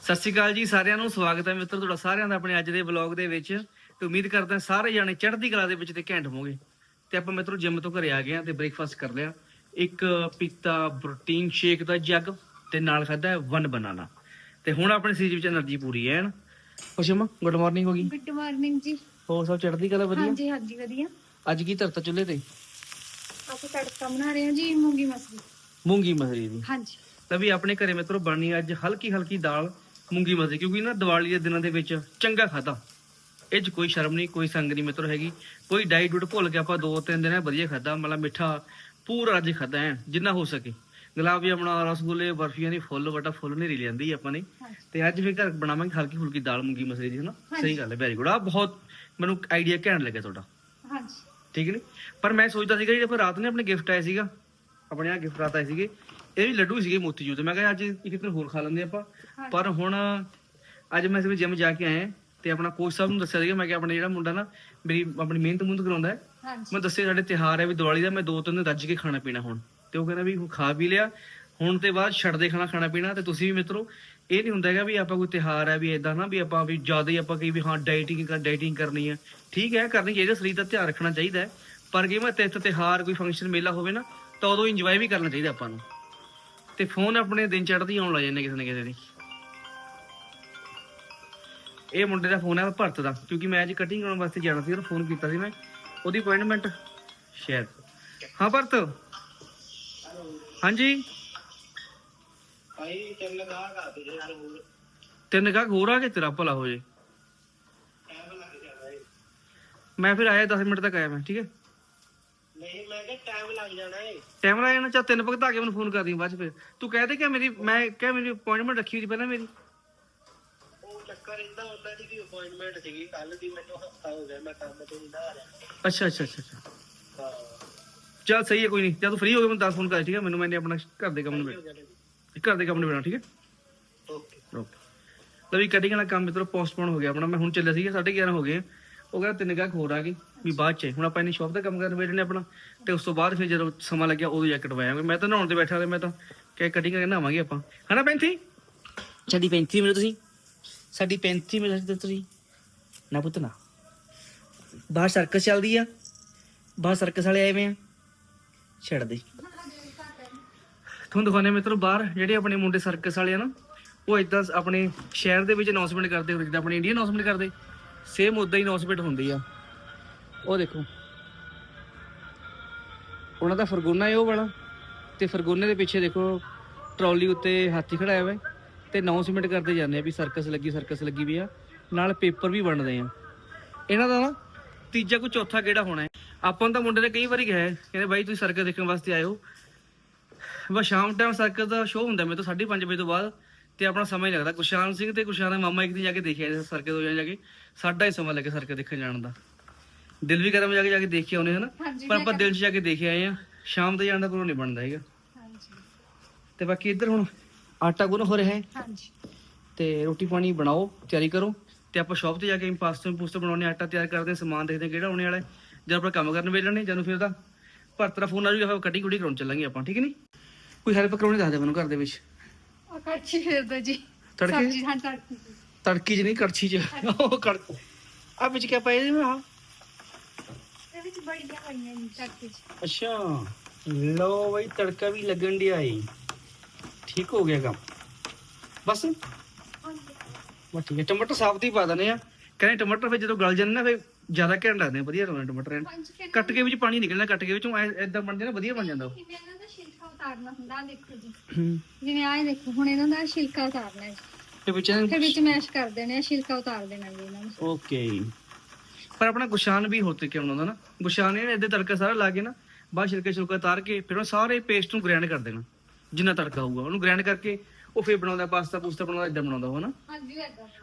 ਸਤਿ ਸ਼੍ਰੀ ਅਕਾਲ ਜੀ ਸਾਰਿਆਂ ਨੂੰ ਸਵਾਗਤ ਹੈ ਮਿੱਤਰ ਤੁਹਾਡਾ ਸਾਰਿਆਂ ਦਾ ਆਪਣੇ ਅੱਜ ਦੇ ਵਲੌਗ ਦੇ ਵਿੱਚ ਤੇ ਉਮੀਦ ਕਰਦਾ ਸਾਰੇ ਜਾਣੇ ਚੜ੍ਹਦੀ ਕਲਾ ਦੇ ਵਿੱਚ ਤੇ ਘੈਂਟ ਹੋਵੋਗੇ। ਤੇ ਆਪਾਂ ਮਿੱਤਰੋ ਜਿਮ ਤੋਂ ਘਰੇ ਆ ਗਏ ਆ ਤੇ ਬ੍ਰੇਕਫਾਸਟ ਕਰ ਲਿਆ। ਇੱਕ ਪੀਤਾ ਪ੍ਰੋਟੀਨ ਸ਼ੇਕ ਦਾ ਜੱਗ ਤੇ ਨਾਲ ਖਾਦਾ ਵਨ ਬਨਾਨਾ। ਤੇ ਹੁਣ ਆਪਣੇ ਸਰੀਰ ਵਿੱਚ એનર્ਜੀ ਪੂਰੀ ਹੈ ਨਾ ਖੁਸ਼ਮ ਗੁੱਡ ਮਾਰਨਿੰਗ ਹੋ ਗਈ। ਗੁੱਡ ਮਾਰਨਿੰਗ ਜੀ। ਹੋਰ ਸਭ ਚੜ੍ਹਦੀ ਕਲਾ ਵਧੀਆ? ਹਾਂਜੀ ਹਾਂਜੀ ਵਧੀਆ। ਅੱਜ ਕੀ ਧਰਤਾ ਚੁੱਲ੍ਹੇ ਤੇ? ਆਪਾਂ ਤੜਕਾ ਬਣਾ ਰਹੇ ਹਾਂ ਜੀ ਮੂੰਗੀ ਮਸਰੀ। ਮੂੰਗੀ ਮਸਰੀ ਦੀ। ਹਾਂਜੀ। ਤਾਂ ਵੀ ਆਪਣੇ ਘਰੇ ਮਿੱਤਰੋ ਬਣਨੀ ਅੱਜ ਹਲਕੀ ਹਲਕੀ ਦਾਲ ਮੂੰਗੀ ਮਸਰੀ ਕਿਉਂਕਿ ਨਾ ਦੀਵਾਲੀ ਦੇ ਦਿਨਾਂ ਦੇ ਵਿੱਚ ਚੰਗਾ ਖਾਦਾ ਇਹ 'ਚ ਕੋਈ ਸ਼ਰਮ ਨਹੀਂ ਕੋਈ ਸੰਗ ਨਹੀਂ ਮਿੱਤਰੋ ਹੈਗੀ। ਕੋਈ ਡਾਈਟ ਡੂਟ ਭੁੱਲ ਕੇ ਆਪਾਂ ਦੋ ਤਿੰਨ ਦਿਨ ਵਧੀਆ ਖਾਦਾ ਮਤਲਬ ਮਿੱਠਾ ਪੂਰਾ ਅੱਜ ਖਾਦਾ ਹੈ ਜਿੰਨਾ ਹੋ ਸਕੇ। ਗੁਲਾਬ ਜਾਮਣਾ ਰਸਗੁੱਲੇ ਬਰਫੀਆਂ ਦੀ ਫੁੱਲ ਬਟਾ ਫੁੱਲ ਨਹੀਂ ਲੈਂਦੀ ਆਪਾਂ ਨੇ। ਤੇ ਅੱਜ ਵੀ ਘਰ ਬਣਾਵਾਂਗੇ ਹਲਕੀ ਫੁਲਕੀ ਦਾਲ ਮੂੰਗੀ ਮਸਰੀ ਦੀ ਹਨਾ। ਸਹੀ ਗੱਲ ਹੈ ਵੈਰੀ ਗੁੱਡ ਆ ਬਹੁਤ ਮੈਨੂੰ ਆਈਡੀਆ ਘੈਂਟ ਲੱਗਿਆ ਤੁਹਾਡਾ। ਹਾਂਜੀ। ਠੀਕ ਨਹੀਂ ਪਰ ਮੈਂ ਸੋਚਦਾ ਸੀਗਾ ਜਿਹੜੇ ਫਿਰ ਰਾਤ ਨੇ ਆਪਣੇ ਗਿਫਟ ਆਏ ਸੀਗਾ ਆਪਣੇ ਆ ਗਿਫਟ ਆਏ ਸੀਗੇ ਇਹ ਵੀ ਲੱਡੂ ਸੀਗੇ ਮੋਤੀ ਜੂ ਤੇ ਮੈਂ ਕਿਹਾ ਅੱਜ ਇੱਕ ਦਿਨ ਹੋਰ ਖਾ ਲੈਂਦੇ ਆਪਾਂ। ਪਰ ਹੁਣ ਅੱਜ ਮੈਂ ਸਵੇਰੇ ਜਿਮ ਜਾ ਕੇ ਆਇਆ ਤੇ ਆਪਣਾ ਕੋਚ ਸਾਹਿਬ ਨੂੰ ਦੱਸਿਆ ਸੀਗਾ ਮੈਂ ਕਿ ਆਪਣਾ ਜਿਹੜਾ ਮੁੰਡਾ ਨਾ ਮੇਰੀ ਆਪਣੀ ਮਿਹਨਤ ਮੁੰਦ ਕਰਾਉਂਦਾ ਹੈ। ਹਾਂਜੀ। ਮੈਂ ਦੱਸਿਆ ਸਾਡੇ ਤਿਹਾਰ ਹੈ ਵੀ ਦੀਵਾਲੀ ਦਾ ਮੈਂ ਦੋ ਤਿੰਨ ਦਿਨ ਰੱਜ ਕੇ ਖਾਣਾ ਪੀਣਾ ਹੁਣ। ਤੇ ਉਹ ਕਹਿੰਦਾ ਵੀ ਹੁਣ ਖਾ ਵੀ ਲਿਆ ਹੁਣ ਤੇ ਬਾਅਦ ਛੱਡ ਦੇ ਖਾਣਾ ਖਾਣਾ ਪੀਣਾ। ਤੇ ਤੁਸੀਂ ਵੀ ਮਿੱਤਰੋ ਇਹ ਨਹੀਂ ਹੁੰਦਾ ਹੈਗਾ ਵੀ ਆਪਾਂ ਕੋਈ ਤਿਹਾਰ ਹੈ ਵੀ ਇਦਾਂ ਨਾ ਵੀ ਆਪਾਂ ਵੀ ਜ਼ਿਆਦਾ ਹੀ ਆਪਾਂ ਕਹੀ ਵੀ ਹਾਂ ਡਾਈਟਿੰਗ ਕਰ ਡਾਈਟਿੰਗ ਕਰਨੀ ਹੈ। ਠੀਕ ਹੈ ਕਰਨੀ ਚਾਹੀਦੀ ਹੈ, ਸਰੀਰ ਦਾ ਧਿਆਨ ਰੱਖਣਾ ਚਾਹੀਦਾ ਹੈ। ਪਰ ਜੇ ਮੈਂ ਤਿੱਥ ਤਿਹਾਰ ਕੋਈ ਫੰਕਸ਼ਨ ਮੇਲਾ ਹੋਵੇ ਨਾ ਤਾਂ ਉਦੋਂ ਇੰਜੋਏ ਵੀ ਕਰਨਾ ਚਾਹੀਦਾ ਆਪਾਂ ਨੂੰ। ਤੇ ਫੋਨ ਆਪਣੇ ਦਿਨ ਚੜ੍ਹਦੀ ਆਉਣ ਲੱਗ ਜਾਂਦੇ ਕਿਸੇ ਨਾ ਕਿਸੇ ਦੀ। ਇਹ ਮੁੰਡੇ ਦਾ ਫੋਨ ਹੈ ਭਰਤ ਦਾ ਕਿਉਂਕਿ ਮੈਂ ਅੱਜ ਕਟਿੰਗ ਕਰਾਉਣ ਵਾਸਤੇ ਜਾਣਾ ਸੀ ਉਹ ਫੋਨ ਕੀਤਾ ਸੀ ਮੈਂ। ਉਹਦੀ ਅਪਾਇੰਟਮੈਂਟ ਸ਼ਾਇਦ। ਹਾਂ ਭਰਤ? ਹਾਂਜੀ? ਭਾਈ ਚੱਲ ਗਾ ਗਾ ਤੇ ਯਾਰ ਹੋਰ। ਤਿੰਨ ਕਾ ਹੋਰ ਆ ਕੇ ਤੇਰਾ ਭਲਾ ਹੋ ਜੇ। ਲੱਗ ਮੈਂ ਫਿਰ ਆਇਆ 10 ਮਿੰਟ ਤੱਕ ਆਇਆ ਮੈਂ ਠੀਕ ਹੈ? ਨਹੀਂ ਮੈਂ ਕਿਹਾ ਟਾਈਮ ਲੱਗ ਜਾਣਾ ਏ। ਟਾਈਮ ਲਾ ਜਾਣਾ ਚਾ ਤਿੰਨ ਭਗਤਾ ਕੇ ਮੈਨੂੰ ਫੋਨ ਕਰ ਦੀ ਬਾਅਦ ਚ ਫਿਰ। ਤੂੰ ਕਹਿ ਦੇ ਕਿ ਮੇਰੀ ਮੈਂ ਕਿਹਾ ਮੇਰੀ ਅਪਾਇੰਟਮੈਂਟ ਰੱਖੀ ਹੋਈ ਸੀ ਪਹਿਲਾਂ ਮੇਰੀ। ਚੱਕਰ ਇੰਦਾ ਉਹਨਾਂ ਦੀ ਵੀ ਅਪਾਇੰਟਮੈਂਟ ਸੀਗੀ ਕੱਲ ਦੀ ਮੈਨੂੰ ਹਫਤਾ ਹੋ ਗਿਆ ਮੈਂ ਕੰਮ ਤੋਂ ਨਹੀਂ ਨਾ ਆ ਰਿਹਾ ਅੱਛਾ ਅੱਛਾ ਅੱਛਾ ਅੱਛਾ। ਹਾਂ। ਚੱਲ ਸਹੀ ਹੈ ਕੋਈ ਨਹੀਂ। ਜਦ ਤੂੰ ਫ੍ਰੀ ਹੋ ਗਿਆ ਮੈਨੂੰ ਦੱਸ ਫੋਨ ਕਰ ਠੀਕ ਹੈ? ਮੈਨੂੰ ਮੈਨੇ ਆਪਣਾ ਘਰ ਦੇ ਕੰਮ ਨੂੰ ਹੋ ਜਾਣਾ ਘਰ ਦੇ ਕੰਮ ਨੂੰ ਠੀਕ ਹੈ? ਓਕੇ ਓਕੇ ਤਾਂ ਵੀ ਕਟਿੰਗ ਵਾਲਾ ਕੰਮ ਮਿੱਤਰੋ ਪੋਸਟਪੋਨ ਹੋ ਗਿਆ ਆਪਣਾ। ਮੈਂ ਹੁਣ ਚੱਲਿਆ ਸੀਗਾ 11:30 ਹੋ ਗਏ ਉਹ ਕਹਿੰਦਾ ਤਿੰਨ ਗਾਹਕ ਹੋਰ ਆ ਗਏ ਵੀ ਬਾਅਦ ਚ ਹੁਣ ਆਪਾਂ ਇਹਨੇ ਸ਼ਾਪ ਦਾ ਕੰਮ ਕਰਨ ਵੇਲੇ ਨੇ ਆਪਣਾ ਤੇ ਉਸ ਤੋਂ ਬਾਅਦ ਫਿਰ ਜਦੋਂ ਸਮਾਂ ਲੱਗਿਆ ਉਦੋਂ ਜਾ ਕੇ ਮੈਂ ਤਾਂ ਨਹਾਉਣ ਤੇ ਬੈਠਾ ਤੇ ਮੈਂ ਤਾਂ ਕਿ ਕਟਿੰਗ ਕਰਕੇ ਨਹਾਵਾਂਗੇ ਆਪਾਂ। ਹਨਾ ਪੈਂਥੀ? ਸਾਡੀ 35 ਮਿੰਟ ਤੁਸੀਂ। ਸਾਡੀ 35 ਮਿਲ ਤੇ ਤੁਸੀਂ ਨਾ ਪੁੱਤ ਨਾ। ਬਾਹਰ ਸਰਕਸ ਚੱਲਦੀ ਆ। ਬਾਹਰ ਸਰਕਸ ਵਾਲੇ ਆਏ ਵੇ ਆ। ਛੱਡ ਦੇ। ਤੁਹਾਨੂੰ ਦਿਖਾਉਂਦੇ ਹਾਂ ਮਿੱਤਰੋ, ਬਾਹਰ ਜਿਹੜੇ ਆਪਣੇ ਮੁੰਡੇ ਸਰਕਸ ਵਾਲੇ ਆ ਨਾ, ਉਹ ਇਦਾਂ ਆਪਣੇ ਸ਼ਹਿਰ ਦੇ ਵਿੱਚ ਅਨਾਉਂਸਮੈਂਟ ਕਰਦੇ ਹੁੰਦੇ ਜਿੱਦਾਂ ਆਪਣੇ ਇੰਡੀਆ ਅਨਾਉਂਸਮੈਂਟ ਕਰਦੇ। ਸੇਮ ਉਦਾਂ ਹੀ ਅਨਾਉਂਸਮੈਂਟ ਹੁੰਦੀ ਆ। ਉਹ ਦੇਖੋ। ਉਹਨਾਂ ਦਾ ਫਰਗੋਨਾ ਹੈ ਉਹ ਵਾਲਾ। ਤੇ ਫਰਗੋਨੇ ਦੇ ਪਿੱਛੇ ਦੇਖੋ, ਟਰਾਲੀ ਉੱਤੇ ਹਾਥੀ ਖੜਾਇਆ ਹੋਇਆ। ਤੇ ਅਨਾਉਂਸਮੈਂਟ ਕਰਦੇ ਜਾਂਦੇ ਆ ਵੀ ਸਰਕਸ ਲੱਗੀ ਸਰਕਸ ਲੱਗੀ ਵੀ ਆ। ਨਾਲ ਪੇਪਰ ਵੀ ਵੰਡਦੇ ਆ। ਇਹਨਾਂ ਦਾ ਨਾ ਤੀਜਾ ਕੋਈ ਚੌਥਾ ਕਿਹੜਾ ਹੋਣਾ ਹੈ? ਆਪਾਂ ਨੂੰ ਤਾਂ ਮੁੰਡੇ ਨੇ ਕਈ ਵਾਰੀ ਕਿਹਾ ਕਹਿੰਦੇ ਬਾਈ ਤੁਸੀਂ ਸਰਕਸ ਦੇਖਣ ਵਾਸਤੇ ਆਇਓ। ਬਸ ਸ਼ਾਮ ਟਾਈਮ ਸਰਕਸ ਦਾ ਸ਼ੋਅ ਹੁੰਦਾ ਮੇਰੇ ਤੋਂ 5:30 ਵਜੇ ਤੋਂ ਬਾਅਦ ਤੇ ਆਪਣਾ ਸਮਾਂ ਹੀ ਲੱਗਦਾ। ਕੁਸ਼ਾਨ ਸਿੰਘ ਤੇ ਕੁਸ਼ਾਨ ਦੇ ਮਾਮਾ ਇੱਕ ਦਿਨ ਜਾ ਕੇ ਦੇਖਿਆ ਸਰਕਸ ਹੋ ਜਾ ਕੇ। ਸਾਡਾ ਹੀ ਸਮਾਂ ਲੱਗੇ ਸਰਕਸ ਦੇਖਣ ਜਾਣ ਦਾ। ਦਿਲ ਵੀ ਕਰਮ ਜਾ ਕੇ ਜਾ ਕੇ ਦੇਖ ਕੇ ਆਉਨੇ ਹਨਾ ਪਰ ਆਪਾਂ ਦਿਲ 'ਚ ਜਾ ਕੇ ਦੇਖ ਆਏ ਆ। ਸ਼ਾਮ ਦੇ ਜਾਣ ਦਾ ਕੋਈ ਨਹੀਂ ਬਣਦਾ ਹੈਗਾ। ਹਾਂਜੀ। ਤੇ ਬਾਕੀ ਇੱਧਰ ਹੁਣ ਆਟਾ ਗੁੰਨ ਹੋ ਰਿਹਾ ਹੈ। ਹਾਂਜੀ। ਤੇ ਰੋਟੀ ਪਾਣੀ ਬਣਾਓ ਤਿਆਰੀ ਕਰੋ। ਤੇ ਆਪਾਂ ਸ਼ਾਪ ਤੇ ਜਾ ਕੇ ਪਾਸਤੇ ਪੂਸਤੇ ਬਣਾਉਣੇ ਆਟਾ ਤਿਆਰ ਕਰਦੇ ਹਾਂ ਸਮਾਨ ਦੇਖਦੇ ਹਾਂ ਕਿਹੜਾ ਆਉਣੇ ਵਾਲਾ ਹੈ। ਜਦ ਆਪਾਂ ਕੰਮ ਕਰਨ ਵੇਲਣੇ ਜਦੋਂ ਫਿਰ ਤਾਂ ਭਰਤਰਾ ਫੋਨ ਆ ਜੂਗਾ ਫਿਰ ਕਟੀ ਕੁਟੀ ਕਰਾਉਣ ਚੱਲਾਂਗੇ ਆਪਾਂ ਠੀਕ ਨਹੀਂ ਕੋਈ ਹੈਲਪ ਕਰਾਉਣੀ ਦੱਸ ਦੇ ਮੈਨੂੰ ਘਰ ਦੇ ਵਿੱਚ। ਕੜਛੀ ਫੇਰ ਦੋ ਜੀ। ਤੜਕੇ? ਸਬਜ਼ੀ ਹਾਂ ਤੜਕੀ। ਤੜਕੀ 'ਚ ਨਹੀਂ ਕੜਛੀ 'ਚ। ਉਹ ਕੜ ਆ ਵਿੱਚ ਕਿਆ ਪਾਇਆ ਜੀ ਮੈਂ ਆਹ ਇਹ ਵਿੱਚ ਬੜੀਆਂ ਪਈਆਂ ਜੀ ਤੜਕੇ ਚ। ਅੱਛਾ। ਲੋ ਬਈ ਤੜਕਾ ਵੀ ਲੱਗਣ ਡਿਆ ਏ। ਠੀਕ ਹੋ ਗਿਆ ਕੰਮ। ਬਸ। ਬਸ ਠੀਕ ਹੈ ਟਮਾਟਰ ਸਾਬਤ ਹੀ ਪਾ ਦਨੇ ਆ ਕਹਿੰਦੇ ਟਮਾਟਰ ਫਿਰ ਜਦੋਂ ਗਲ ਜਾਂਦੇ ਨਾ ਫਿਰ ਜ਼ਿਆਦਾ ਘੈਂਟ ਲੱਗਦੇ ਆ ਵਧੀਆ ਲੱਗਦੇ ਟਮਾਟਰ ਐਨ। ਕੱਟ ਕੇ ਵਿੱਚ ਪਾਣੀ ਨਿਕਲਣਾ ਕੱਟ ਕੇ ਵਿੱਚੋਂ ਐਦਾਂ ਬਣਦੇ ਨਾ ਵਧੀਆ ਬਣ ਜਾਂਦਾ ਉਹ। ਕਿਵੇਂ ਇਹਨਾਂ ਦਾ ਛਿਲਕਾ ਉਤਾਰਨਾ ਹੁੰਦਾ ਆਹ ਦੇਖੋ ਜੀ। ਹੂੰ। ਜਿਵੇਂ ਆਹ ਦੇਖੋ ਹੁਣ ਇਹਨਾਂ ਦਾ ਛਿਲਕਾ ਉਤਾਰਨਾ ਹੈ ਜੀ। ਤੇ ਵਿੱਚ ਫਿਰ ਵਿੱਚ ਮੈਸ਼ ਕਰ ਦੇਣੇ ਆ ਛਿਲਕਾ ਉਤਾਰ ਦੇਣਾ ਜੀ ਇਹਨਾਂ ਨੂੰ। ਓਕੇ। ਪਰ ਆਪਣਾ ਗੁਸ਼ਾਨ ਵੀ ਹੋ ਕੇ ਨਾ। ਗੁਸ਼ਾਨ ਇਹਦੇ ਤੜਕਾ ਸਾਰਾ ਲਾ ਕੇ ਨਾ ਬਾਅਦ ਛਿਲਕੇ ਛੁਲਕਾ ਤਾਰ ਕੇ ਫਿਰ ਉਹ ਸਾਰੇ ਪੇਸਟ ਨੂੰ ਗ੍ਰਾਈਂਡ ਕਰ ਦੇਣਾ। ਜਿੰਨਾ ਤੜਕਾ ਹੋਊਗਾ ਉਹਨੂੰ ਗ੍ਰਾਈਂਡ ਕਰਕੇ ਉਹ ਫਿਰ ਬਣਾਉਂਦਾ ਪਾਸਤਾ ਪੂਸਤਾ ਬਣਾਉਂਦਾ ਇਦਾਂ ਬਣਾਉਂਦਾ ਨਾ ਹਾਂਜੀ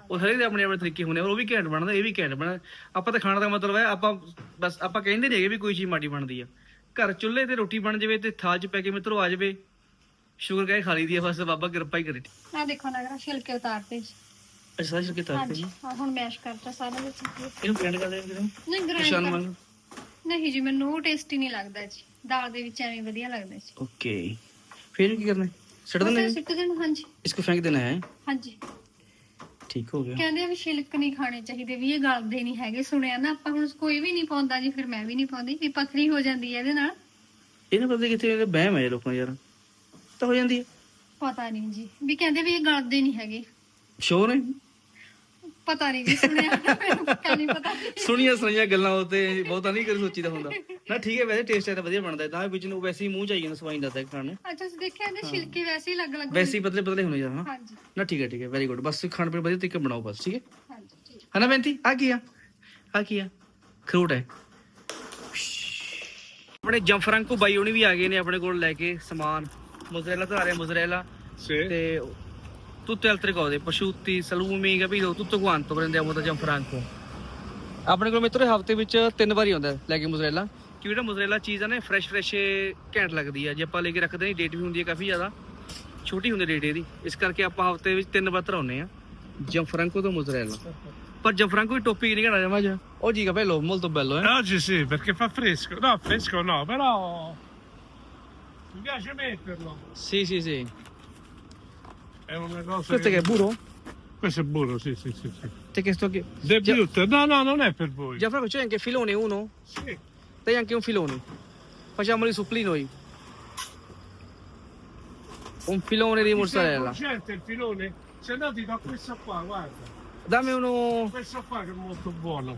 ਉਹ ਸਾਰੇ ਦੇ ਆਪਣੇ ਆਪਣੇ ਤਰੀਕੇ ਹੁੰਦੇ ਆ ਉਹ ਵੀ ਘੈਂਟ ਬਣਦਾ ਇਹ ਵੀ ਘੈਂਟ ਬਣਦਾ। ਆਪਾਂ ਤਾਂ ਖਾਣ ਦਾ ਮਤਲਬ ਹੈ ਆਪਾਂ ਬਸ ਆਪਾਂ ਕਹਿੰਦੇ ਨਹੀਂ ਹੈਗੇ ਵੀ ਕੋਈ ਚੀਜ਼ ਮਾੜੀ ਬਣਦੀ ਆ। ਘਰ ਚੁੱਲ੍ਹੇ ਤੇ ਰੋਟੀ ਬਣ ਜਾਵੇ ਤੇ ਥਾਲ 'ਚ ਪੈ ਕੇ ਮਿੱਤਰੋ ਆ ਜਾਵੇ ਸ਼ੁਕਰ ਕਹੇ ਖਾ ਲਈ ਦੀ ਆ ਬਸ ਬਾਬਾ ਕਿਰਪਾ ਹੀ ਕਰੇ। ਆਹ ਦੇਖੋ ਨਾ ਛਿਲਕੇ ਉਤਾਰਤੇ ਜੀ ਅੱਛਾ ਸਾਰਾ ਛਿਲਕੇ ਤਾਰ ਹਾਂਜੀ ਆਹ ਹੁਣ ਮੈਸ਼ ਕਰਤਾ ਸਾਰਾ ਵਿੱਚ। ਇਹਨੂੰ ਗ੍ਰਾਈਂਡ ਕਰ ਦੇ ਕਿਤੇ ਨਹੀਂ ਨਿਸ਼ਾਨ ਗ੍ਰਾਈਂਡ ਮੰਨ ਨਹੀਂ ਜੀ ਮੈਨੂੰ ਉਹ ਟੇਸਟੀ ਨਹੀਂ ਲੱਗਦਾ ਜੀ। ਦਾਲ ਦੇ ਵਿੱਚ ਐਵੇਂ ਵਧੀਆ ਲੱਗਦਾ ਜੀ। ओके फिर की करना है सड़ देना ਬਸ है ਸਿੱਟ ਦੇਣ ਹਾਂਜੀ इसको फेंक देना है ਹਾਂਜੀ ਠੀਕ ਹੋ ਗਿਆ ਕਹਿੰਦੇ ਆ ਵੀ ਛਿਲਕ ਨਹੀਂ ਖਾਣੇ ਚਾਹੀਦੇ ਵੀ ਇਹ ਗਲਦੇ ਨਹੀਂ ਹੈਗੇ ਸੁਣਿਆ ਨਾ ਆਪਾਂ ਹੁਣ ਕੋਈ ਵੀ ਨਹੀਂ ਪਾਉਂਦਾ ਜੀ ਫਿਰ ਮੈਂ ਵੀ ਨਹੀਂ ਪਾਉਂਦੀ ਵੀ ਪਥਰੀ ਹੋ ਜਾਂਦੀ ਹੈ ਇਹਦੇ ਨਾਲ ਇਹਨੂੰ ਪਤਾ ਕਿੱਥੇ ਇਹਦੇ ਬਹਿਮ ਹੈ ਲੋਕਾਂ ਯਾਰ ਤਾਂ ਹੋ ਜਾਂਦੀ ਹੈ ਪਤਾ ਨਹੀਂ ਜੀ ਵੀ ਕਹਿੰਦੇ ਵੀ ਇਹ ਗਲਦੇ ਨਹੀਂ ਹੈਗੇ ਸ਼ੋਰ ਨੇ ਪਤਾ ਨਹੀਂ ਜੀ ਸੁਣਿਆ। ਮੈਨੂੰ ਪੱਕਾ ਨਹੀਂ ਪਤਾ। ਸੁਣੀਆਂ ਸੁਣੀਆਂ ਗੱਲਾਂ ਉਤੇ ਬਹੁਤਾ ਨਹੀਂ ਕਰੀ ਸੋਚੀਦਾ ਹੁੰਦਾ। ਨਾ ਠੀਕ ਹੈ ਵੈਸੇ ਟੇਸਟ ਇਹਦਾ ਵਧੀਆ ਬਣਦਾ ਤਾਂ ਵਿੱਚ ਨੂੰ ਵੈਸੇ ਹੀ ਮੂੰਹ ਚ ਆਈ ਜਾਂਦਾ ਸਵਾਈ ਜਾਂਦਾ ਹੈ ਖਾਣ ਨੂੰ। ਅੱਛਾ ਤੁਸੀਂ ਦੇਖਿਆ ਇਹਦੇ ਛਿਲਕੇ ਵੈਸੇ ਹੀ ਲੱਗ ਲੱਗ ਵੈਸੇ ਹੀ ਪਤਲੇ ਪਤਲੇ ਹੋਣੇ ਹਾਂ ਹਾਂਜੀ। ਨਾ ਠੀਕ ਹੈ ਠੀਕ ਹੈ ਵੈਰੀ ਗੁੱਡ ਬਸ ਖਾਣ ਪੀਣ ਵਧੀਆ ਤਰੀਕੇ ਬਣਾਓ ਬਸ ਠੀਕ ਹੈ? ਹਾਂਜੀ ਠੀਕ ਹਨਾ ਬੈਂਤੀ ਆ ਕੀ ਆ? ਆ ਕੀ ਆ? ਖਰੂਟ ਹੈ। ਆਪਣੇ ਜੰਫਰੰਕੋ ਬਾਈ ਹੋਣੀ ਵੀ ਆ ਗਏ ਨੇ ਆਪਣੇ ਕੋਲ ਲੈ ਕੇ ਸਮਾਨ। ਮੁਜ਼ਰੇਲਾ ਤਾਂ ਆ ਰਿਹਾ ਮੁਜ਼ਰੇਲਾ. ਤੇ tutte altre cose prosciutti salumi capito tutto quanto prendiamo da Gianfranco ਆਪਣੇ ਕੋਲ ਮਿੱਤਰੋ ਹਫ਼ਤੇ ਵਿੱਚ ਤਿੰਨ ਵਾਰੀ ਆਉਂਦਾ ਲੈ ਕੇ ਮੁਜ਼ਰੇਲਾ ਕਿ ਜਿਹੜਾ ਮੁਜ਼ਰੇਲਾ ਚੀਜ਼ ਆ ਨਾ ਫਰੈਸ਼ ਫਰੈਸ਼ ਘੈਂਟ ਲੱਗਦੀ ਆ ਜੇ ਆਪਾਂ ਲੈ ਕੇ ਰੱਖਦੇ ਨਹੀਂ ਡੇਟ ਵੀ ਹੁੰਦੀ ਹੈ ਕਾਫੀ ਜ਼ਿਆਦਾ ਛੋਟੀ ਹੁੰਦੀ ਡੇਟ ਇਹਦੀ ਇਸ ਕਰਕੇ ਆਪਾਂ ਹਫ਼ਤੇ ਵਿੱਚ ਤਿੰਨ ਵਾਰ ਧਰਾਉਂਦੇ ਆ ਜੰਫਰਾਂਕੋ ਤੋਂ ਮੁਜ਼ਰੇਲਾ ਪਰ ਜੰਫਰਾਂਕੋ ਦੀ ਟੋਪੀ ਨਹੀਂ ਘਣਾ ਜਮਾ ਜਾ ਉਹ ਜੀ bello molto bello eh Oggi sì, perché fa fresco. No, fresco no, però mi piace metterlo. sì sì sì È una cosa questo che è burro? Questo è burro, sì, sì, sì. sì. te che sto che Beauty. No, no, non è per voi. Gianfranco c'è anche filone uno? Sì. Dai anche un filone. Facciamoli supplì noi. Un filone di mozzarella. urgente il filone? Se no ti do questo qua, guarda. Dammi uno. Questo qua che è molto buono.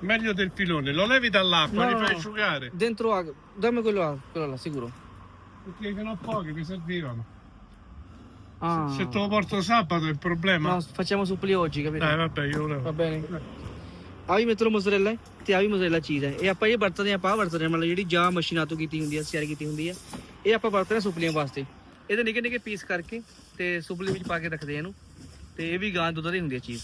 Meglio del filone. Lo levi dall'acqua, No, li fai no. asciugare. Dentro. a- Dammi quello là, quello là, sicuro. Perché ce n'ho pochi, mi servivano. Ah. Se te lo porto sabato è il problema. No, facciamo supplì oggi, capito? Dai, vabbè, io Va lo bene. ਆ ਵੀ ਮਿੱਤਰੋ mozzarella ਹੈ ਤੇ ਆ ਵੀ mozzarella ਚੀਜ਼ ਹੈ ਇਹ ਆਪਾਂ ਇਹ ਵਰਤਦੇ ਆਪਾਂ ਵਰਤਦੇ ਮਤਲਬ ਜਿਹੜੀ ਜਾਂ ਮਸ਼ੀਨਾਂ ਤੋਂ ਕੀਤੀ ਹੁੰਦੀ ਹੈ ਤਿਆਰ ਕੀਤੀ ਹੁੰਦੀ ਹੈ ਇਹ ਆਪਾਂ ਵਰਤਦੇ ਹਾਂ ਸੁਪਲੀਆਂ ਵਾਸਤੇ ਇਹਦੇ ਨਿੱਕੇ ਨਿੱਕੇ ਪੀਸ ਕਰਕੇ ਤੇ ਸੁਪਲੀ ਵਿੱਚ ਪਾ ਕੇ ਰੱਖਦੇ ਇਹਨੂੰ ਤੇ ਇਹ ਵੀ ਗਾਂ ਦੁੱਧ ਦੀ ਹੁੰਦੀ ਹੈ ਚੀਜ਼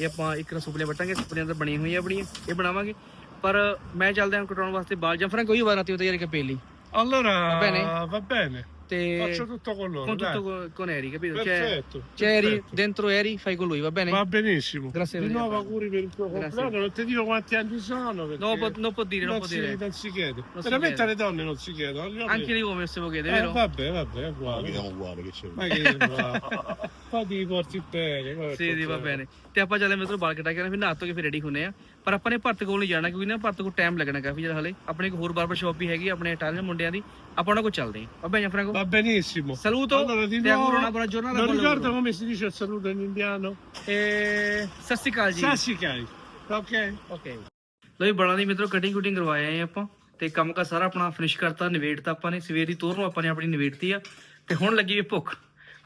ਇਹ ਆਪਾਂ ਇੱਕ ਨਾ ਸੁਪਲੀਆਂ ਵੱਟਾਂਗੇ ਸੁਪਲੀਆਂ ਤਾਂ ਬਣੀਆਂ ਹੋਈਆਂ ਆਪਣੀਆਂ ਇਹ ਬਣਾਵਾਂਗੇ ਪਰ ਮੈਂ ਚੱਲਦਾ ਹਾਂ ਕਟਾਉਣ ਵਾਸਤੇ ਬਾਲ ਜਾਂ ਫਰਾਂ ਕੋਈ ਵਾਰ ਆਤੀ ਹੁੰਦਾ ਯਾਰ ਕਿ ਪੇਲੀ Allora Va bene? va bene. ਤੇ Faccio tutto con loro. con tutto con, con Eri capito cioè, Perfetto. cioè Eri dentro Eri fai con lui va bene Va benissimo. Grazie Di nuovo auguri per il tuo compleanno. Non ti dico quanti anni sono. No, può, non può dire non non, può si, dire non si chiede. Non si Veramente chiede. alle donne non si uomini- anche gli uomini se lo chiede Eh, vero vabbè, vabbè, è uguale. Vediamo uguale che c'è. Ma che va? Poi ti porti bene. guarda, ਸੀ ਦੀ ਵਾ tutto ਬੈਨੇ ਤੇ ਆਪਾਂ ਚੱਲੇ ਮਿੱਤਰੋ ਬਾਲ ਕਟਾ ਕੇ ਆਉਣਾ, ਫਿਰ ਨਹਾ ਧੋ ਕੇ ਫਿਰ ਰੈਡੀ ਹੁੰਨੇ ਆ। ਪਰ ਆਪਾਂ ਨੇ ਭਰਤ ਕੋਲ ਨਹੀਂ ਜਾਣਾ ਕਿਉਂਕਿ ਨਾ ਭਰਤ ਕੋਲ ਟਾਈਮ ਲੱਗਣਾ ਕਾਫੀ ਜ਼ਿਆਦਾ ਹਲੇ। ਆਪਣੇ ਇੱਕ ਹੋਰ ਬਾਰਬਰ ਸ਼ਾਪ ਵੀ ਹੈਗੀ ਆਪਣੇ ਇਟਾਲੀਅਨ ਮੁੰਡਿਆਂ ਦੀ। ਆਪਾਂ ਉਹਨਾਂ ਕੋਲ ਚੱਲਦੇ ਆ ਅੱਬਾ ਜਾਂ ਫਰਾਂਕੋ Va benissimo. saluto Allora, di auguro nuovo, una buona giornata Non ricordo come si dice il saluto in indiano. e ਸਤਿ ਸ਼੍ਰੀ ਅਕਾਲ ਜੀ। Sassikai. Ok? ਓਕੇ ਲੋ ਜੀ ਬੜਾ ਦੀ ਮਿੱਤਰੋ ਕਟਿੰਗ ਕੁਟਿੰਗ ਕਰਵਾਏ ਆਏ ਆਪਾਂ। ਤੇ ਕੰਮ ਕਾ ਸਾਰਾ ਆਪਣਾ ਫਿਨਿਸ਼ ਕਰਤਾ ਨਿਵੇੜਤਾ ਆਪਾਂ ਨੇ। ਸਵੇਰ ਦੀ ਤੋਰ ਨੂੰ ਆਪਾਂ ਨੇ ਆਪਣੀ ਨਿਵੇੜਤੀ ਆ। ਤੇ ਹੁਣ ਲੱਗੀ ਹੈ ਭੁੱਖ।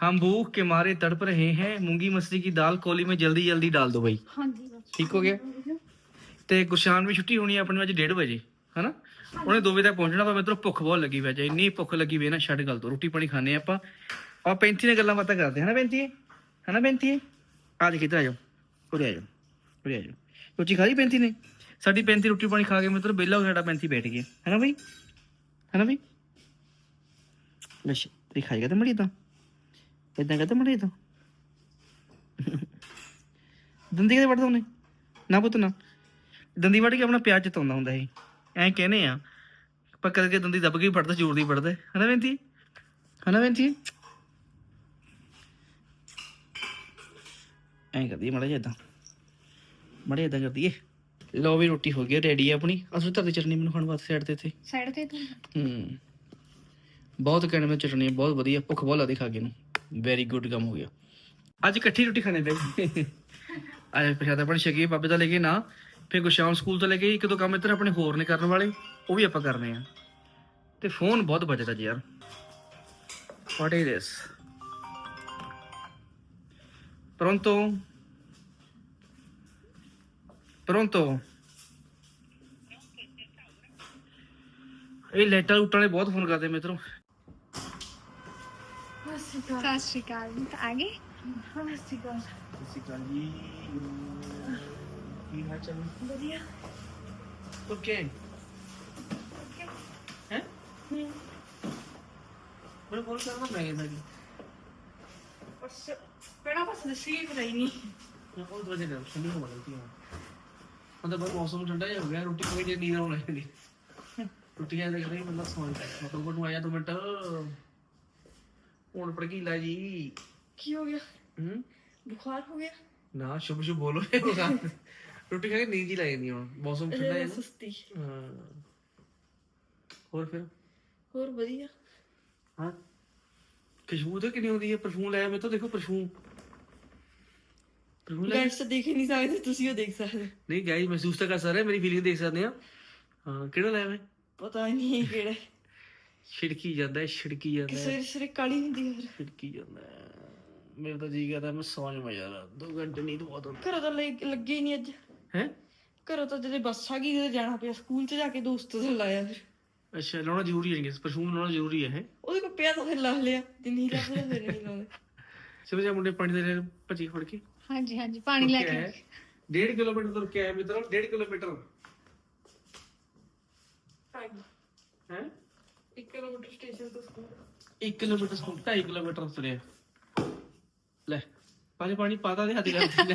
ਹਮ ਭੂਖ ਕੇ ਮਾਰੇ ਤੜਪ ਰਹੇ हैं मूंगी मछली की दाल कोली में जल्दी जल्दी डाल दो भाई ਹਾਂਜੀ ਬਸ ਠੀਕ ਹੋ ਗਿਆ ਤੇ ਗੁਰਸ਼ਾਨ ਵੀ ਛੁੱਟੀ ਹੋਣੀ ਆ ਆਪਣੀ ਅੱਜ 1:30 ਵਜੇ ਹਨਾ ਉਹਨੇ 2 ਵਜੇ ਤੱਕ ਪਹੁੰਚਣਾ ਪਰ ਮਿੱਤਰੋ ਭੁੱਖ ਬਹੁਤ ਲੱਗੀ ਵੈ ਜੇ ਇੰਨੀ ਭੁੱਖ ਲੱਗੀ ਵੇ ਨਾ ਛੱਡ ਗੱਲ ਤੋਂ ਰੋਟੀ ਪਾਣੀ ਖਾਣੇ ਆਪਾਂ ਆਪਾਂ 35 ਨੇ ਗੱਲਾਂ ਬਾਤਾਂ ਕਰਦੇ ਹਨਾ 35 ਹਨਾ 35 ਆ ਦੇਖ ਇੱਧਰ ਆ ਜਾਓ ਉਰੇ ਆ ਜਾਓ ਉਰੇ ਆ ਜਾਓ ਰੋਟੀ ਖਾ ਲਈ 35 ਨੇ ਸਾਡੀ 35 ਰੋਟੀ ਪਾਣੀ ਖਾ ਕੇ ਮਿੱਤਰੋ ਬੇਲਾ ਹੋ ਗਿਆ ਸਾਡਾ 35 ਬੈਠ ਗਿਆ ਹਨਾ ਬਈ ਹਨਾ ਬਈ ਨਸ਼ ਤੇ ਖਾਏਗਾ ਤਾਂ ਮੜੀ ਤਾਂ ਇਦਾਂ ਕਹਤਾ ਮੜੀ ਤਾਂ? ਦੰਦੀ ਕਿਤੇ ਵੜਦਾ ਉਹਨੇ? ਨਾ ਪੁੱਤ ਨਾ। ਦੰਦੀ ਵੜ ਕੇ ਆਪਣਾ ਪਿਆਜ ਚਤਾਉਂਦਾ ਹੁੰਦਾ ਇਹ ਐਂ ਕਹਿੰਦੇ ਆ ਪਰ ਕਦੇ ਕਦੇ ਦੰਦੀ ਦੱਬ ਕੇ ਵੀ ਪੜਦਾ ਜ਼ੋਰ ਦੀ ਪੜਦਾ ਹਨਾ ਬੇਨਤੀ ਹਨਾ ਬੇਨਤੀ ਐਂ ਕਰਦੀ ਮੜਾ ਜਿਹਾ ਇਦਾਂ ਮੜਾ ਇਦਾਂ ਕਰਦੀ ਏ। ਲੋ ਵੀ ਰੋਟੀ ਹੋ ਗਈ ਰੈਡੀ ਆਪਣੀ। ਅਸਲ ਧਰਦੀ ਚਟਨੀ ਮੈਨੂੰ ਖਾਣ ਵਾਸਤੇ ਸਾਈਡ ਤੇ ਇੱਥੇ। ਸਾਈਡ ਤੇ ਤੂੰ। ਹੂੰ। ਬਹੁਤ ਕਹਿਣ ਵਿੱਚ ਚਟਨੀ ਬਹੁਤ ਵਧੀਆ। ਭੁੱਖ ਬਹੁਤ ਲੱਗਦੀ ਖਾ ਕੇ ਨੂੰ ਵੈਰੀ ਗੁੱਡ ਕੰਮ ਹੋ ਗਿਆ। ਅੱਜ ਇਕੱਠੀ ਰੋਟੀ ਖਾਣੇ ਪਈ ਅੱਜ ਪ੍ਰਸ਼ਾਦਾ ਪਾਣੀ ਛਕੀ ਬਾਬੇ ਦਾ ਲੈ ਕੇ ਨਾ ਫਿਰ ਗੁਸ਼ਾਮ ਸਕੂਲ ਤੋਂ ਲੈ ਕੇ ਇੱਕ ਦੋ ਕੰਮ ਇੱਧਰ ਆਪਣੇ ਹੋਰ ਨੇ ਕਰਨ ਵਾਲੇ ਉਹ ਵੀ ਆਪਾਂ ਕਰਨੇ ਆ। ਤੇ ਫੋਨ ਬਹੁਤ ਵੱਜਦਾ ਜੀ ਯਾਰ। What is this pronto pronto ਇਹ ਲੈਟਰ ਉੱਟਾਂ ਵਾਲੇ ਬਹੁਤ ਫੋਨ ਕਰਦੇ ਮਿੱਤਰੋ ਸਤਿ ਸ਼੍ਰੀ ਅਕਾਲ। ਆ ਗਏ ਸਤਿ ਸ਼੍ਰੀ ਅਕਾਲ। ਸਤਿ ਸ਼੍ਰੀ ਅਕਾਲ ਜੀ। ਕੀ ਹਾਲ ਚਾਲ? ਵਧੀਆ। ਓਕੇ। ਹੈ? ਮੈਂ ਫੋਨ ਕਰਨਾ ਮੈਂ ਇਹਦਾ ਜੀ ਬਸ ਪਹਿਲਾਂ ਬਸ ਦਸੀ ਕਰਾਈ ਨਹੀਂ ਮੈਂ ਸੁਣੀ ਹੋ ਗਈ ਹਾਂ ਮੌਸਮ ਠੰਡਾ ਜਿਹਾ ਹੋ ਗਿਆ ਰੋਟੀ ਕੋਈ ਜੇ ਨੀਂਦ ਆਉਣ ਲੱਗੀ ਰੋਟੀਆਂ ਦੇ ਕਰੇ ਮਤਲਬ ਸੌਂ ਜਾ ਮਤਲਬ ਕੋਲ ਨੂੰ ਆਇਆ ਦੋ ਮਿੰਟ। ਹੁਣ ਪੜ ਗਈ ਲਾ ਜੀ। ਕੀ ਹੋ ਗਿਆ? ਹੂੰ? ਬੁਖਾਰ ਹੋ ਗਿਆ? ਨਾ ਸ਼ੁਭ ਸ਼ੁਭ ਬੋਲੋ। ਰੋਟੀ ਖਾ ਕੇ ਨੀਂਦ ਹੀ ਲੱਗ ਜਾਂਦੀ ਹੁਣ। ਮੌਸਮ ਠੰਡਾ ਹੈ ਨਾ। ਸੁਸਤੀ। ਹਾਂ। ਹੋਰ ਫਿਰ? ਹੋਰ ਵਧੀਆ। ਹਾਂ। ਖੁਸ਼ਬੂ ਤਾਂ ਕਿੰਨੀ ਆਉਂਦੀ ਹੈ ਪਰਫਿਊਮ ਲਾਇਆ ਮੈਂ ਤਾਂ ਦੇਖੋ ਪਰਫਿਊਮ ਪਰਫਿਊਮ ਲਾਇਆ ਗਾਇਸ ਤਾਂ ਦੇਖ ਹੀ ਨਹੀਂ ਸਕਦੇ ਤੁਸੀਂ ਉਹ ਦੇਖ ਸਕਦੇ। ਨਹੀਂ ਗਾਈ ਮਹਿਸੂਸ ਤਾਂ ਕਰ ਸਕਦੇ ਮੇਰੀ ਫੀਲਿੰਗ ਦੇਖ ਸਕਦੇ ਆ। ਹਾਂ ਕਿਹੜਾ ਲਾਇਆ ਮੈਂ? ਪਤਾ ਨਹੀਂ ਕਿਹੜਾ ਛਿੜਕੀ ਜਾਂਦਾ ਹੈ ਛਿੜਕੀ ਜਾਂਦਾ ਹੈ। ਸਵੇਰੇ ਸਵੇਰੇ ਕਾਲੀ ਹੁੰਦੀ ਹੈ ਛਿੜਕੀ ਜਾਂਦਾ ਹੈ। ਮੇਰੇ ਤਾਂ ਜੀ ਕਰਦਾ ਮੈਂ ਸੌਂ ਜਾਵਾਂ ਯਾਰ ਦੋ ਘੰਟੇ ਨੀਂਦ ਬਹੁਤ ਆਉਂਦੀ। ਘਰੋਂ ਤਾਂ ਲੱਗ- ਲੱਗੇ ਹੀ ਨਹੀਂ ਅੱਜ। ਹੈ? ਘਰੋਂ ਤਾਂ ਜਦੋਂ ਬੱਸ ਆ ਗਈ ਜਦੋਂ ਜਾਣਾ ਪਿਆ ਸਕੂਲ 'ਚ ਜਾ ਕੇ ਦੋਸਤ ਤੋਂ ਲਾਇਆ ਫਿਰ। ਅੱਛਾ ਲਾਉਣਾ ਜ਼ਰੂਰੀ ਹੈ ਪਰਫਿਊਮ ਲਾਉਣਾ ਜ਼ਰੂਰੀ ਹੈ ਉਹਦੇ ਕੋਲ ਪਿਆ ਤਾਂ ਫਿਰ ਲਾ ਲਿਆ ਜੇ ਨਹੀਂ ਲੱਭਦਾ ਫਿਰ ਨਹੀਂ ਲਾਉਂਦੇ ਸਿਰ ਜਾ ਮੁੰਡੇ ਪਾਣੀ ਦੇ ਭੱਜੀ ਫੜ ਕੇ। ਹਾਂਜੀ ਹਾਂਜੀ ਪਾਣੀ ਲੈ ਕੇ। ਹੈ। 1.5 ਕਿਲੋਮੀਟਰ ਤੁਰ ਕੇ ਆਇਆ ਮਿੱਤਰੋ 1.5 ਕਿਲੋਮੀਟਰ। ਹੈ? 1 ਕਿਲੋਮੀਟਰ ਸਟੇਸ਼ਨ ਤੋਂ ਸਕੂਲ। 1 ਕਿਲੋਮੀਟਰ ਸਕੂਲ 2.5 ਕਿਲੋਮੀਟਰ ਤੁਰਿਆ ਲੈ ਪਾਣੀ ਪਾਣੀ ਪਾਤਾ ਦੇ ਹੱਥ ਕਰ ਲੈ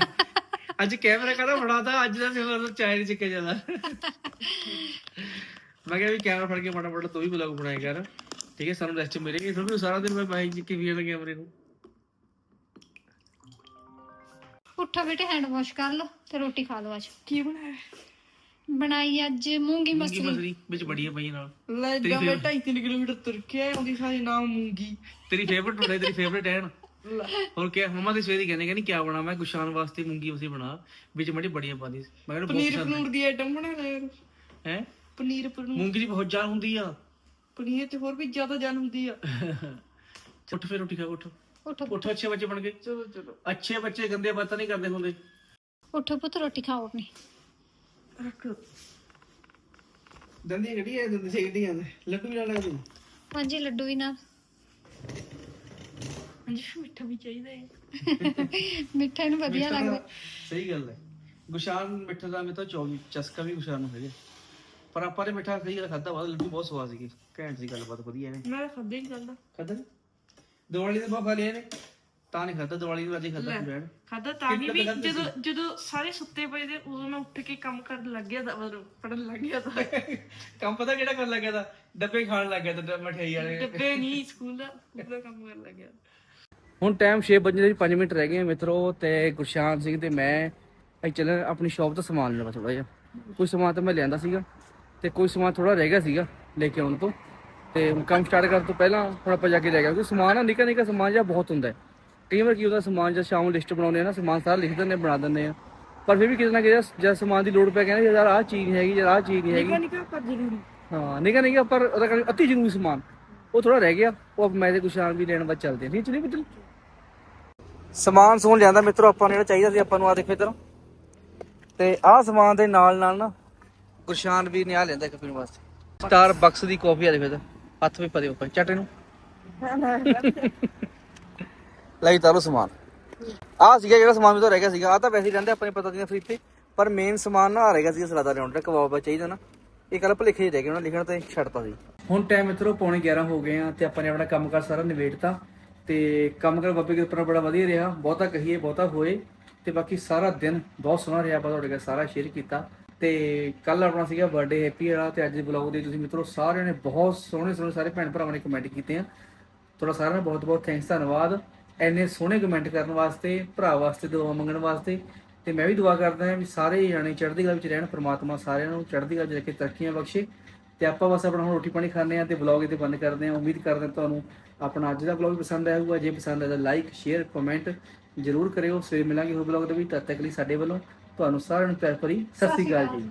ਅੱਜ ਕੈਮਰਾ ਕਰਾ ਫੜਾਤਾ ਅੱਜ ਦਾ ਸਿਰ ਚਾਹ ਨਹੀਂ ਚੱਕਿਆ ਜਾਂਦਾ। ਮੈਂ ਕਿਹਾ ਵੀ ਕੈਮਰਾ ਫੜ ਕੇ ਮਾੜਾ ਮਾੜਾ ਤੂੰ ਵੀ ਬਲੌਗ ਬਣਾਇਆ ਕਰ। ਠੀਕ ਹੈ ਸਾਨੂੰ ਰੈਸਟ ਮਿਲੇਗੀ ਤੁਹਾਨੂੰ ਸਾਰਾ ਦਿਨ ਮੈਂ ਬਾਈ ਜੀ ਕੇ ਵੀਡੀਓ ਕੈਮਰੇ ਨੂੰ? ਉੱਠੋ ਬੇਟੇ ਹੈਂਡ ਵਾਸ਼ ਕਰ ਲਓ ਤੇ ਰੋਟੀ ਖਾ ਲਓ ਅੱਜ। ਕੀ ਬਣਾਇਆ? ਬਣਾਈ ਅੱਜ ਮੂੰਗੀ ਮੂੰਗੀ ਮਸਰੀ। ਮਸਰੀ ਵਿੱਚ ਬੜੀਆਂ ਪਈਆਂ ਨਾਲ। ਲੈ ਜਾ ਮੈਂ ਫੇਵ- 2.5 ਕਿਲੋਮੀਟਰ ਤੁਰ ਕੇ ਆਇਆ ਉਹਦੀ ਸਾਰੀ ਨਾਮ ਮੂੰਗੀ। ਤੇਰੀ ਫੇਵਰਟ ਹੁੰਦੀ ਤੇਰੀ ਫੇਵਰਟ ਹੈ ਨਾ ਲੈ, ਹੋਰ ਕੀ ਮਮਾ ਤੇ ਸਵੇਰੇ ਕਹਿੰਦੇ ਕਹਿੰਦੀ ਕੀ ਬਣਾ? ਮੈਂ ਗੁਸ਼ਾਨ ਵਾਸਤੇ ਮੂੰਗੀ ਮਸਰੀ ਬਣਾ। ਵਿੱਚ ਮੜੀ ਬੜੀਆਂ ਪਾਦੀ ਮੈਂ ਕਿਹਾ ਪਨੀਰ ਪਨੂਰ ਦੀ ਆਈਟਮ ਬਣਾ ਲਿਆ ਯਾਰ। ਹੈ? ਪਨੀਰ ਪਨੂਰ ਮੂੰਗੀ ਦੀ ਬਹੁਤ ਜਾਨ ਹੁੰਦੀ ਆ। ਪਨੀਰ ਤੇ ਹੋਰ ਵੀ ਜ਼ਿਆਦਾ ਜਾਨ ਹੁੰਦੀ ਆ। ਉੱਠ ਫੇਰ ਰੋਟੀ ਖਾ ਉੱਠ। ਉੱਠੋ ਉੱਠੋ ਅੱਛੇ ਬੱਚੇ ਬਣ ਗਏ। ਚਲੋ ਚਲੋ। ਅੱਛੇ ਬੱਚੇ ਗੰਦੇ ਬਾਤਾਂ ਨਹੀਂ ਕਰਦੇ ਹੁੰਦੇ। ਉੱਠੋ ਪੁੱਤ ਰੋਟੀ ਖਾਓ ਆਪਣੀ ਰੱਖ ਦੰਦੀ ਗੱਡੀ ਹੈ ਦੰਦੀ ਸੇਕਦੀ ਆਂਦੇ ਲੱਡੂ ਵੀ ਨਾਲ ਤੂੰ ਹਾਂਜੀ ਲੱਡੂ ਵੀ ਨਾਲ। ਹਾਂਜੀ ਮਿੱਠਾ ਵੀ ਚਾਹੀਦਾ ਹੈ ਮਿੱਠੇ ਨੂੰ ਵਧੀਆ ਲੱਗਦਾ। ਸਹੀ ਗੱਲ ਹੈ। ਗੁਸ਼ਾਨ ਮਿੱਠਾ ਦਾ ਮੈਂ ਤਾਂ ਚੌਗੀ ਚਸਕਾ ਵੀ ਗੁਸ਼ਾਨ ਨੂੰ ਹੈਗਾ। ਪਰ ਆਪਾਂ ਨੇ ਮਿੱਠਾ ਸਹੀ ਗੱਲ ਖਾਦਾ ਬਾਅਦ ਲੱਡੂ ਬਹੁਤ ਸਵਾਦ ਸੀਗੇ। ਘੈਂਟ ਸੀ ਗੱਲਬਾਤ ਵਧੀਆ ਨੇ ਮੈਂ ਖਾਦੇ ਨਹੀਂ ਚੱਲਦਾ ਖਾਦਾ ਦੀਵਾਲੀ ਦੇ ਬਾਅਦ ਖਾ ਲਿਆ ਨੇ ਤਾਂ ਨਹੀਂ ਖਾਦਾ ਦੀਵਾਲੀ ਨੂੰ ਅੱਜ ਹੀ ਖਾਦਾ ਬੈਣ ਖਾਦਾ ਤਾਂ ਵੀ ਵੀ ਜਦੋਂ ਜਦੋਂ ਸਾਰੇ ਸੁੱਤੇ ਪਏ ਤੇ ਉਦੋਂ ਮੈਂ ਉੱਠ ਕੇ ਕੰਮ ਕਰਨ ਲੱਗ ਗਿਆ ਤਾਂ ਮਤਲਬ ਪੜਨ ਲੱਗ ਗਿਆ ਤਾਂ। ਕੰਮ ਪਤਾ ਕਿਹੜਾ ਕਰਨ ਲੱਗਿਆ ਤਾਂ? ਡੱਬੇ ਖਾਣ ਲੱਗ ਗਿਆ ਤਾਂ ਮਠਿਆਈ ਵਾਲੇ। ਡੱਬੇ ਨਹੀਂ ਸਕੂਲ ਦਾ ਸਕੂਲ ਦਾ ਕੰਮ ਕਰਨ ਲੱਗ ਗਿਆ। ਹੁਣ ਟਾਈਮ 6 ਵਜੇ ਦੇ 5 ਮਿੰਟ ਰਹਿ ਗਏ ਮਿੱਤਰੋ ਤੇ ਗੁਰਸ਼ਾਨ ਸਿੰਘ ਤੇ ਮੈਂ ਅਸੀਂ ਚੱਲੇ ਆਪਣੀ ਸ਼ਾਪ ਤੋਂ ਸਮਾਨ ਲੈਣਾ ਥੋੜਾ ਜਿਹਾ। ਕੋਈ ਸਮਾਨ ਤਾਂ ਮੈਂ ਲਿਆਂਦਾ ਸੀਗਾ ਤੇ ਕੋਈ ਸਮਾਨ ਥੋੜਾ ਰਹਿ ਗਿਆ ਸੀਗਾ ਲੈ ਕੇ ਆਉਣ ਤੋਂ। ਤੇ ਹੁਣ ਕੰਮ ਸਟਾਰਟ ਕਰਨ ਤੋਂ ਪਹਿਲਾਂ ਹੁਣ ਆਪਾਂ ਜਾ ਕੇ ਲੈ ਗਿਆ ਕਿਉਂਕਿ ਸਮਾਨ ਆ ਨਿੱਕਾ ਨਿੱਕਾ ਸਮਾਨ ਜਿਹਾ ਬਹੁਤ ਹੁੰਦਾ ਹੈ। ਕਈ ਵਾਰ ਕੀ ਹੁੰਦਾ ਸਮਾਨ ਜਦ ਸ਼ਾਮ ਨੂੰ ਲਿਸਟ ਬਣਾਉਂਦੇ ਆ ਨਾ ਸਮਾਨ ਸਾਰਾ ਲਿਖ ਦਿੰਦੇ ਬਣਾ ਦਿੰਦੇ ਆ। ਪਰ ਫਿਰ ਵੀ ਕਿਸੇ ਨਾ ਕਿਸੇ ਜਦ ਸਮਾਨ ਦੀ ਲੋੜ ਪੈ ਕਹਿੰਦੇ ਯਾਰ ਆਹ ਚੀਜ਼ ਨਹੀਂ ਹੈਗੀ ਯਾਰ ਆਹ ਚੀਜ਼ ਨਹੀਂ ਹੈਗੀ। ਨਿਕਾ ਨਿਕਾ ਪਰ ਜ਼ਰੂਰੀ। ਹਾਂ ਨਿਕਾ ਨਿਕਾ ਪਰ ਉਹਦਾ ਕਹਿੰਦੇ ਅਤੀ ਜ਼ਰੂਰੀ ਸਮਾਨ। ਉਹ ਥੋੜਾ ਰਹਿ ਗਿਆ ਉਹ ਮੈਂ ਤੇ ਗੁਸ਼ਾਨ ਵੀ ਲੈਣ ਬਾਅਦ ਚੱਲਦੇ ਆ। ਠੀਕ ਚਲੀ ਮਿੱਤਰ। ਸਮਾਨ ਸਮੂਨ ਲਿਆਂਦਾ ਮਿੱਤਰੋ ਆਪਾਂ ਨੂੰ ਜਿਹੜਾ ਚਾਹੀਦਾ ਸੀ ਆਪਾਂ ਨੂੰ ਆ ਦੇਖੋ ਇੱਧਰ। ਤੇ ਆਹ ਸਮਾਨ ਦੇ ਨਾਲ ਨਾਲ ਨਾ ਗੁਰਸ਼ਾਨ ਵੀ ਨੇ ਆ ਲੈਂਦਾ ਇੱਕ ਪੀਣ ਵਾਸਤੇ। ਸਟਾਰ ਬਕਸ ਦੀ ਕਾਫੀ ਆ ਦੇਖੋ ਇੱਧਰ। ਹੱਥ ਵੀ ਪਾ ਦਿਓ ਉੱਪਰ ਚੱਟ ਇਹਨੂੰ। ਲਈ ਤਾਰੋ ਸਮਾਨ। ਆਹ ਸੀਗਾ ਜਿਹੜਾ ਸਮਾਨ ਵੀ ਰਹਿ ਗਿਆ ਸੀਗਾ। ਆ ਤਾਂ ਵੈਸੇ ਹੀ ਰਹਿੰਦੇ ਆਪਾਂ ਪਤਾ ਨਹੀਂ ਫਰੀਦ ਤੇ। ਪਰ ਮੇਨ ਸਮਾਨ ਨਾ ਆ ਰਹਿ ਗਿਆ ਸੀਗਾ ਸਲਾਦਾ ਲਿਆਉਣ ਦਾ ਕਬਾਬ ਚਾਹੀਦਾ ਨਾ। ਇਹ ਕੱਲ ਭਲੇਖੇ ਰਹਿ ਗਏ, ਉਹਨਾਂ ਲਿਖਣ ਤੇ ਛੱਡਤਾ ਸੀ। ਹੁਣ ਟਾਈਮ ਮਿੱਤਰੋ ਪੌਣੇ 11 ਹੋ ਗਏ ਆ ਤੇ ਆਪਾਂ ਨੇ ਆਪਣਾ ਕੰਮਕਾਰ ਸਾਰਾ ਨਿਬੇੜਤਾ। ਤੇ ਕੰਮਕਾਰ ਬਾਬੇ ਕਿਰਪਾ ਨਾਲ ਬੜਾ ਵਧੀਆ ਰਿਹਾ। ਬਹੁਤਾ ਕਹੀਏ, ਬਹੁਤਾ ਹੋਏ। ਤੇ ਬਾਕੀ ਸਾਰਾ ਦਿਨ ਬਹੁਤ ਸੋਹਣਾ ਰਿਹਾ। ਆਪਾਂ ਤੁਹਾਡੇ ਨਾਲ ਸਾਰਾ ਸ਼ੇਅਰ ਕੀਤਾ। ਤੇ ਕੱਲ ਆਪਣਾ ਸੀਗਾ ਬਰਥਡੇ ਹੈਪੀ ਵਾਲਾ। ਤੇ ਅੱਜ ਦੇ ਵਲੌਗ ਦੇ ਤੁਸੀਂ ਮਿੱਤਰੋ ਸਾਰਿਆਂ ਨੇ ਬਹੁਤ ਸੋਹਣੇ ਸੋਹਣੇ ਸਾਰੇ ਭੈਣ ਭਰਾਵਾਂ ਨੇ ਕਮੈਂਟ ਕੀਤੇ ਆ। ਤੁਹਾਡਾ ਸਾਰਿਆਂ ਦਾ ਬਹੁਤ ਬਹੁਤ ਥੈਂਕਸ ਧੰਨਵਾਦ। ਐਨੇ ਸੋਹਣੇ ਕਮੈਂਟ ਕਰਨ ਵਾਸਤੇ, ਭਰਾ ਵਾਸਤੇ, ਦੁਆ ਮੰਗਣ ਵਾਸਤੇ, ਤੇ ਮੈਂ ਵੀ ਦੁਆ ਕਰਦਾ ਹਾਂ ਵੀ ਸਾਰੇ ਜਾਣੇ ਚੜ੍ਹਦੀ ਕਲਾ ਵਿੱਚ ਰਹਿਣ, ਪ੍ਰਮਾਤਮਾ ਸਾਰਿਆਂ ਨੂੰ ਚੜ੍ਹਦੀ ਕਲਾ ਵਿੱਚ ਰੱਖੇ, ਤਰੱਕੀਆਂ ਬਖਸ਼ੇ। ਤੇ ਆਪਾਂ ਬਸ ਆਪਣਾ ਹੁਣ ਰੋਟੀ ਪਾਣੀ ਖਾਣੇ ਆ ਤੇ ਵਲੌਗ ਇੱਥੇ ਬੰਦ ਕਰਦੇ ਆ ਉਮੀਦ ਕਰਦੇ ਹਾਂ ਤੁਹਾਨੂੰ ਆਪਣਾ ਅੱਜ ਦਾ ਵਲੌਗ ਪਸੰਦ ਆਇਆ ਹੋਊਗਾ। ਜੇ ਪਸੰਦ ਆਇਆ ਤਾਂ ਲਾਈਕ ਸ਼ੇਅਰ ਕਮੈਂਟ ਜ਼ਰੂਰ ਕਰਿਓ। ਸਵੇਰ ਮਿਲਾਂਗੇ ਹੋਰ ਵਲੌਗ ਦੇ ਵਿੱਚ। ਤਦ ਤੱਕ ਲਈ ਸਾਡੇ ਵੱਲੋਂ ਤੁਹਾਨੂੰ ਸਾਰਿਆਂ ਨੂੰ ਪਿਆਰ ਭਰੀ ਸਤਿ ਸ੍ਰੀ ਅਕਾਲ ਜੀ।